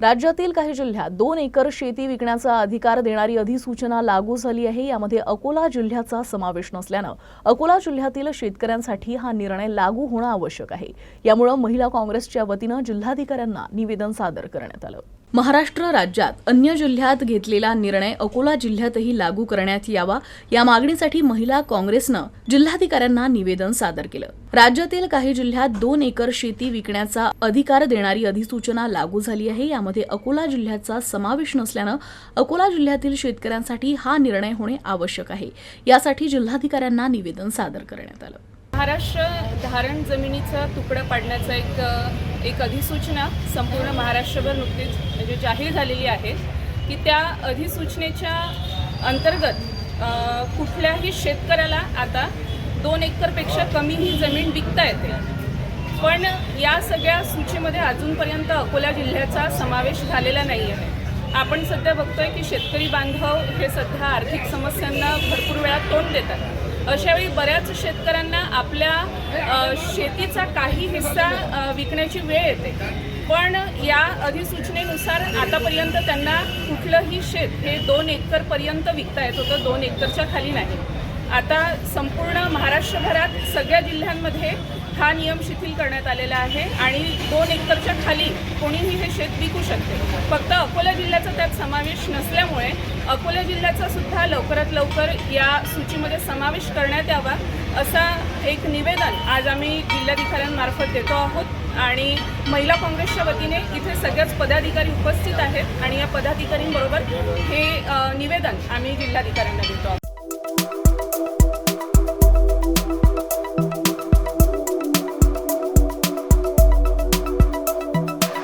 राज्यातील काही जिल्ह्यात दोन एकर शेती विकण्याचा अधिकार देणारी अधिसूचना लागू झाली आहे. यामध्ये अकोला जिल्ह्याचा समावेश नसल्यानं अकोला जिल्ह्यातील शेतकऱ्यांसाठी हा निर्णय लागू होणं आवश्यक आहे. यामुळे महिला काँग्रेसच्या वतीनं जिल्हाधिकाऱ्यांना निवेदन सादर करण्यात आलं. महाराष्ट्र राज्यात अन्य जिल्ह्यात घेतलेला निर्णय अकोला जिल्ह्यातही लागू करण्यात यावा या मागणीसाठी महिला काँग्रेसनं जिल्हाधिकाऱ्यांना निवेदन सादर केलं. राज्यातील काही जिल्ह्यात दोन एकर शेती विकण्याचा अधिकार देणारी अधिसूचना लागू झाली आहे. यामध्ये अकोला जिल्ह्याचा समावेश नसल्यानं अकोला जिल्ह्यातील शेतकऱ्यांसाठी हा निर्णय होणे आवश्यक आहे. यासाठी जिल्हाधिकाऱ्यांना निवेदन सादर करण्यात आलं. महाराष्ट्र धारण जमिनीचा तुकडा पाडण्याचा एक एक अधिसूचना संपूर्ण महाराष्ट्रभर नुकतीच म्हणजे जाहीर झालेली आहे की त्या अधिसूचनेच्या अंतर्गत कुठल्याही शेतकऱ्याला आता दोन एकरपेक्षा कमी ही जमीन विकता येते. पण या सगळ्या सूचीमध्ये अजूनपर्यंत अकोला जिल्ह्याचा समावेश झालेला नाही आहे आपण सध्या बघतोय की शेतकरी बांधव हे सध्या आर्थिक समस्यांना भरपूर वेळा तोंड देतात. अशावेळी बऱ्याच शेतकऱ्यांना आपल्या शेतीचा काही हिस्सा विकण्याची वेळ येते. पण या अधिसूचनेनुसार आतापर्यंत त्यांना कुठलंही शेत हे दोन एकरपर्यंत विकता येत होतं दोन एकरच्या खाली नाही. आता संपूर्ण महाराष्ट्रभरात सगळ्या जिल्ह्यांमध्ये हा नियम शिथिल करण्यात आलेला आहे आणि दोन एकरच्या खाली कोणीही हे शेत विकू शकते. फक्त अकोला जिल्ह्याचा त्यात समावेश नसल्यामुळे अकोला जिल्ह्याचा सुद्धा लवकरात लवकर या सूचीमध्ये समावेश करण्यात यावा असा एक निवेदन आज आम्ही जिल्हाधिकाऱ्यांमार्फत देतो आहोत आणि महिला काँग्रेसच्या वतीने इथे सगळ्याच पदाधिकारी उपस्थित आहेत आणि या पदाधिकारींबरोबर हे निवेदन आम्ही जिल्हाधिकाऱ्यांना देतो आहोत.